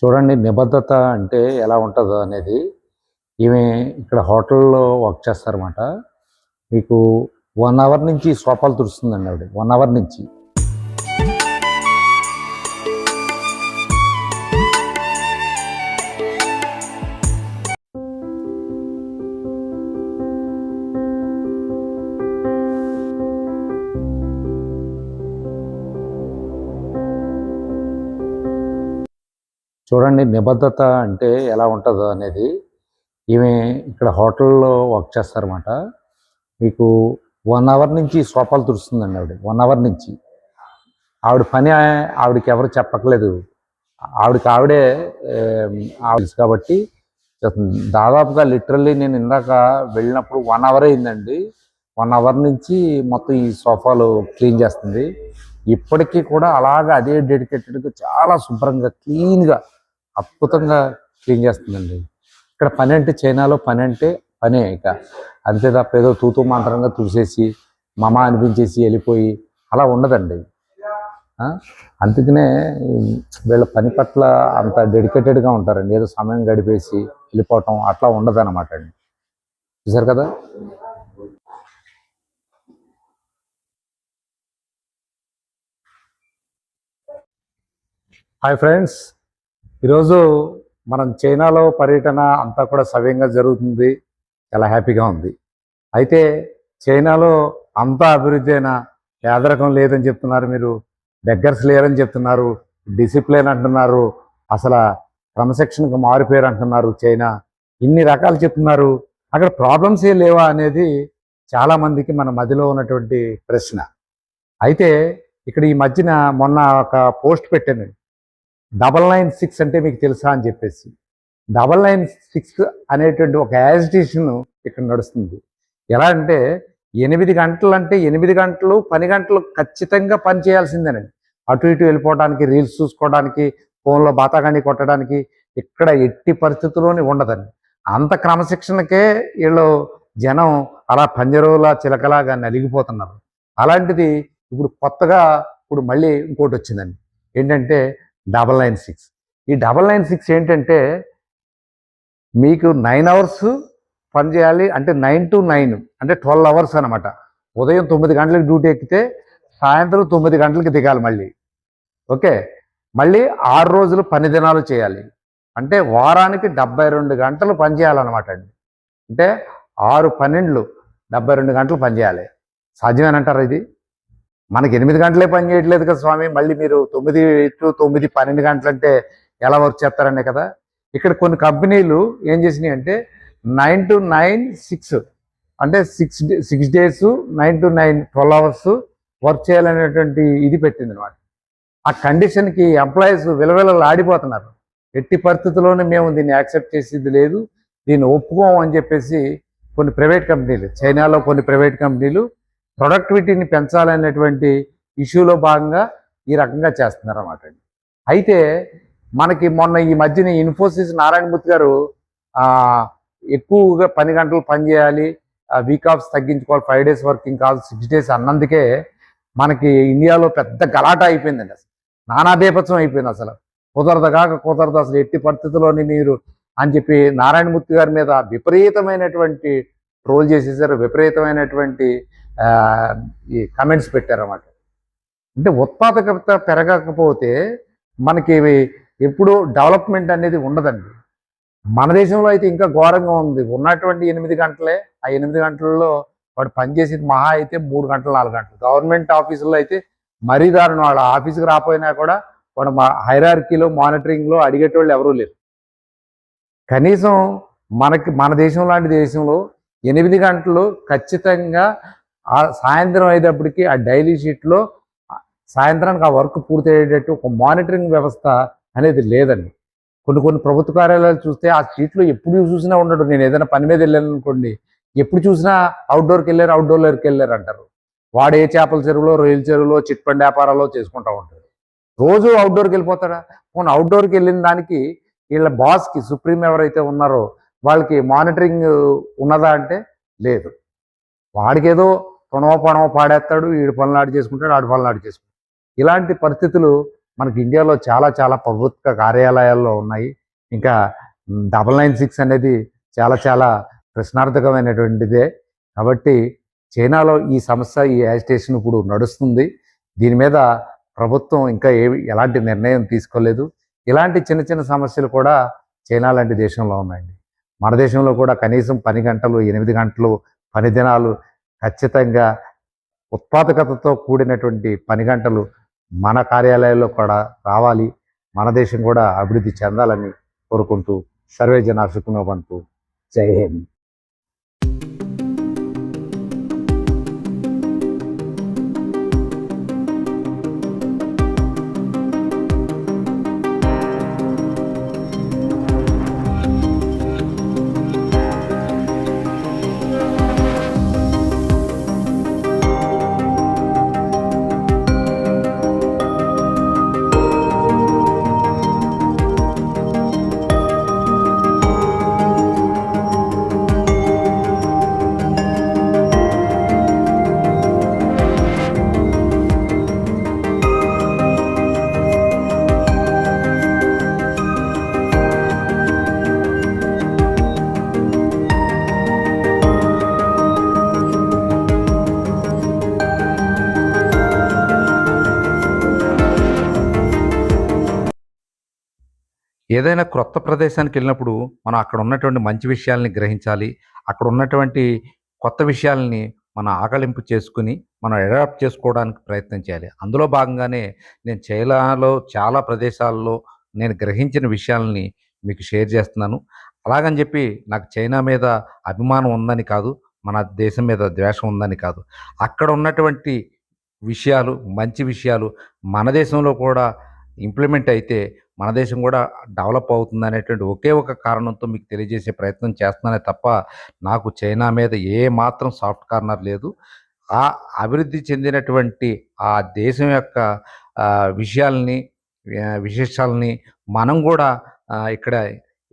చూడండి నిబద్ధత అంటే ఎలా ఉంటుందో అనేది. ఈమె ఇక్కడ హోటల్లో వర్క్ చేస్తారన్నమాట. మీకు వన్ అవర్ నుంచి సోఫాలు తుడుస్తుందండి ఆవిడ. వన్ అవర్ నుంచి. చూడండి నిబద్ధత అంటే ఎలా ఉంటుందో అనేది. ఈమె ఇక్కడ హోటల్లో వర్క్ చేస్తారన్నమాట. మీకు వన్ అవర్ నుంచి సోపాలు తుడుస్తుందండి ఆవిడ. వన్ అవర్ నుంచి. ఆవిడ పని ఆవిడకి ఎవరు చెప్పట్లేదు. ఆవిడకి ఆవిడే ఆవిడ కాబట్టి దాదాపుగా లిటరల్లీ నేను ఇందాక వెళ్ళినప్పుడు వన్ అవర్ అయిందండి. వన్ అవర్ నుంచి మొత్తం ఈ సోఫాలు క్లీన్ చేస్తుంది. ఇప్పటికీ కూడా అలాగా అదే డెడికేటెడ్గా చాలా శుభ్రంగా క్లీన్గా అద్భుతంగా క్లీన్ చేస్తుందండి. ఇక్కడ పని అంటే చైనాలో పని అంటే పనే ఇక. అంతే తప్ప ఏదో తూతూ మంత్రంగా తుడిసేసి మమ అనిపించేసి వెళ్ళిపోయి అలా ఉండదండి. అందుకనే వీళ్ళ పని పట్ల అంత డెడికేటెడ్గా ఉంటారండి. ఏదో సమయం గడిపేసి వెళ్ళిపోవటం అట్లా ఉండదు అనమాట అండి. చూసారు కదా? Hi friends. ఈరోజు మనం చైనాలో పర్యటన అంతా కూడా సవ్యంగా జరుగుతుంది. చాలా హ్యాపీగా ఉంది. అయితే చైనాలో అంతా అభివృద్ధి అయినా పేదరికం లేదని చెప్తున్నారు మీరు. బెగ్గర్స్ లేరని చెప్తున్నారు. డిసిప్లిన్ అంటున్నారు. అసలు క్రమశిక్షణకు మారిపోయారు అంటున్నారు చైనా. ఇన్ని రకాలు చెప్తున్నారు. అక్కడ ప్రాబ్లమ్స్ ఏ లేవా అనేది చాలా మందికి మన మధ్యలో ఉన్నటువంటి ప్రశ్న. అయితే ఇక్కడ ఈ మధ్యన మొన్న ఒక పోస్ట్ పెట్టానండి. డబల్ నైన్ సిక్స్ అంటే మీకు తెలుసా అని చెప్పేసి. డబల్ నైన్ సిక్స్ అనేటువంటి ఒక యాజిటేషన్ ఇక్కడ నడుస్తుంది. ఎలా అంటే ఎనిమిది గంటలు అంటే ఎనిమిది గంటలు పని గంటలు ఖచ్చితంగా పని చేయాల్సిందేనండి. అటు ఇటు వెళ్ళిపోవడానికి రీల్స్ చూసుకోవడానికి ఫోన్లో బాతాగాని కొట్టడానికి ఇక్కడ ఎట్టి పరిస్థితుల్లోని ఉండదండి. అంత క్రమశిక్షణకే వీళ్ళు జనం అలా పంజరోలా చిలకలాగా నలిగిపోతున్నారు. అలాంటిది ఇప్పుడు కొత్తగా ఇప్పుడు మళ్ళీ ఇంకోటి వచ్చిందండి. ఏంటంటే డబల్ నైన్ సిక్స్. ఈ డబల్ నైన్ సిక్స్ ఏంటంటే మీకు నైన్ అవర్స్ పనిచేయాలి అంటే నైన్ టు నైన్ అంటే ట్వెల్వ్ అవర్స్ అనమాట ఉదయం తొమ్మిది గంటలకు డ్యూటీ ఎక్కితే సాయంత్రం తొమ్మిది గంటలకు దిగాలి మళ్ళీ. ఓకే? మళ్ళీ ఆరు రోజులు పని దినాలు చేయాలి. అంటే వారానికి డెబ్బై రెండు గంటలు పని చేయాలన్నమాట అండి. అంటే ఆరు పన్నెండులు డెబ్బై రెండు గంటలు పని చేయాలి. సాధ్యమేనంటారా ఇది? మనకి ఎనిమిది గంటలే పని చేయట్లేదు కదా స్వామి మళ్ళీ మీరు తొమ్మిది టు తొమ్మిది పన్నెండు గంటలంటే ఎలా వర్క్ చేస్తారనే కదా. ఇక్కడ కొన్ని కంపెనీలు ఏం చేసినాయి అంటే నైన్ టు నైన్ సిక్స్ అంటే six six days nine to nine twelve hours work చేయాలనేటువంటి ఇది పెట్టింది అనమాట ఆ కండిషన్కి ఎంప్లాయీస్ విలవిలలు ఆడిపోతున్నారు. ఎట్టి పరిస్థితుల్లోనే మేము దీన్ని యాక్సెప్ట్ చేసేది లేదు దీన్ని ఒప్పుకోము అని చెప్పేసి కొన్ని ప్రైవేట్ కంపెనీలు చైనాలో కొన్ని ప్రైవేట్ కంపెనీలు ప్రొడక్టివిటీని పెంచాలనేటువంటి ఇష్యూలో భాగంగా ఈ రకంగా చేస్తున్నారు అన్నమాట అయితే మనకి మొన్న ఈ మధ్యన ఇన్ఫోసిస్ నారాయణమూర్తి గారు ఎక్కువగా పని గంటలు పని చేయాలి వీక్ ఆఫ్స్ తగ్గించుకోవాలి ఫైవ్ డేస్ వర్కింగ్ కాదు సిక్స్ డేస్ అన్నందుకే మనకి ఇండియాలో పెద్ద గలాట అయిపోయిందండి అసలు. నానా బీభత్సం అయిపోయింది అసలు. కుదరదు కాక కుదరదు అసలు ఎట్టి పరిస్థితుల్లోని మీరు అని చెప్పి నారాయణమూర్తి గారి మీద విపరీతమైనటువంటి ట్రోల్ చేసేసారు విపరీతమైనటువంటి ఈ కమెంట్స్ పెట్టారన్నమాట. అంటే ఉత్పాదకత పెరగకపోతే మనకి ఎప్పుడూ ఎప్పుడు డెవలప్మెంట్ అనేది ఉండదండి. మన దేశంలో అయితే ఇంకా ఘోరంగా ఉంది. ఉన్నటువంటి ఎనిమిది గంటలే ఆ ఎనిమిది గంటల్లో వాడు పనిచేసేది మహా అయితే మూడు గంటలు నాలుగు గంటలు. గవర్నమెంట్ ఆఫీసుల్లో అయితే మరీ దారుణం. వాళ్ళ ఆఫీస్కి రాపోయినా కూడా వాడు మా హైరార్కీలో మానిటరింగ్లో అడిగేటోళ్ళు ఎవరూ లేరు. కనీసం మనకి మన దేశం లాంటి దేశంలో ఎనిమిది గంటలు ఖచ్చితంగా ఆ సాయంత్రం అయ్యేటప్పటికి ఆ డైలీ షీట్లో సాయంత్రానికి ఆ వర్క్ పూర్తి అయ్యేటట్టు ఒక మానిటరింగ్ వ్యవస్థ అనేది లేదండి. కొన్ని కొన్ని ప్రభుత్వ కార్యాలయాలు చూస్తే ఆ షీట్లో ఎప్పుడు చూసినా ఉండడు. నేను ఏదైనా పని మీద వెళ్ళాను అనుకోండి ఎప్పుడు చూసినా అవుట్డోర్కి వెళ్ళారు అవుట్డోర్కి వెళ్ళారు అంటారు. వాడు ఏ చేపల చెరువులో రొయ్యల చెరువులో చిట్ పండి వ్యాపారాల్లో చేసుకుంటూ ఉంటాడు. రోజు అవుట్డోర్కి వెళ్ళిపోతాడా? పోనీ అవుట్డోర్కి వెళ్ళిన దానికి వీళ్ళ బాస్కి సుప్రీం ఎవరైతే ఉన్నారో వాళ్ళకి మానిటరింగ్ ఉన్నదా అంటే లేదు. వాడికి తొణవ పొణవ పాడేస్తాడు వీడి పనులు ఆడు చేసుకుంటాడు ఆడి పనులు ఆడు చేసుకుంటాడు. ఇలాంటి పరిస్థితులు మనకి ఇండియాలో చాలా చాలా ప్రభుత్వ కార్యాలయాల్లో ఉన్నాయి. ఇంకా డబల్ నైన్ సిక్స్ అనేది చాలా చాలా ప్రశ్నార్థకమైనటువంటిదే. కాబట్టి చైనాలో ఈ సమస్య ఈ యాజిటేషన్ ఇప్పుడు నడుస్తుంది. దీని మీద ప్రభుత్వం ఇంకా ఏ ఎలాంటి నిర్ణయం తీసుకోలేదు. ఇలాంటి చిన్న చిన్న సమస్యలు కూడా చైనా లాంటి దేశంలో ఉన్నాయండి. మన దేశంలో కూడా కనీసం పని గంటలు ఎనిమిది గంటలు పని దినాలు ఖచ్చితంగా ఉత్పాదకతతో కూడినటువంటి పని గంటలు మన కార్యాలయాల్లో కూడా రావాలి. మన దేశం కూడా అభివృద్ధి చెందాలని కోరుకుంటూ సర్వే జన జై హింద్. ఏదైనా క్రొత్త ప్రదేశానికి వెళ్ళినప్పుడు మనం అక్కడ ఉన్నటువంటి మంచి విషయాల్ని గ్రహించాలి. అక్కడ ఉన్నటువంటి కొత్త విషయాల్ని మనం ఆకలింపు చేసుకుని మనం అడాప్ట్ చేసుకోవడానికి ప్రయత్నం చేయాలి. అందులో భాగంగానే నేను చైనాలో చాలా ప్రదేశాల్లో నేను గ్రహించిన విషయాల్ని మీకు షేర్ చేస్తున్నాను. అలాగని చెప్పి నాకు చైనా మీద అభిమానం ఉందని కాదు మన దేశం మీద ద్వేషం ఉందని కాదు. అక్కడ ఉన్నటువంటి విషయాలు మంచి విషయాలు మన దేశంలో కూడా ఇంప్లిమెంట్ అయితే మన దేశం కూడా డెవలప్ అవుతుంది అనేటువంటి ఒకే ఒక కారణంతో మీకు తెలియజేసే ప్రయత్నం చేస్తున్నానే తప్ప నాకు చైనా మీద ఏ మాత్రం సాఫ్ట్ కార్నర్ లేదు. ఆ అభివృద్ధి చెందినటువంటి ఆ దేశం యొక్క విషయాల్ని విశేషాలని మనం కూడా ఇక్కడ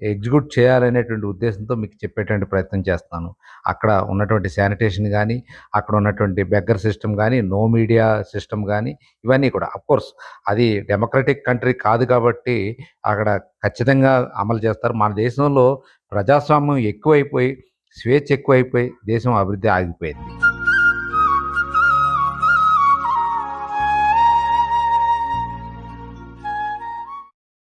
ఎగ్జిక్యూట్ చేయాలనేటువంటి ఉద్దేశంతో మీకు చెప్పేటువంటి ప్రయత్నం చేస్తాను. అక్కడ ఉన్నటువంటి శానిటేషన్ కానీ అక్కడ ఉన్నటువంటి బెగ్గర్ సిస్టమ్ కానీ నో మీడియా సిస్టమ్ కానీ ఇవన్నీ కూడా. కోర్స్ అది డెమోక్రటిక్ కంట్రీ కాదు కాబట్టి అక్కడ ఖచ్చితంగా అమలు చేస్తారు. మన దేశంలో ప్రజాస్వామ్యం ఎక్కువైపోయి స్వేచ్ఛ ఎక్కువైపోయి దేశం అభివృద్ధి ఆగిపోయింది.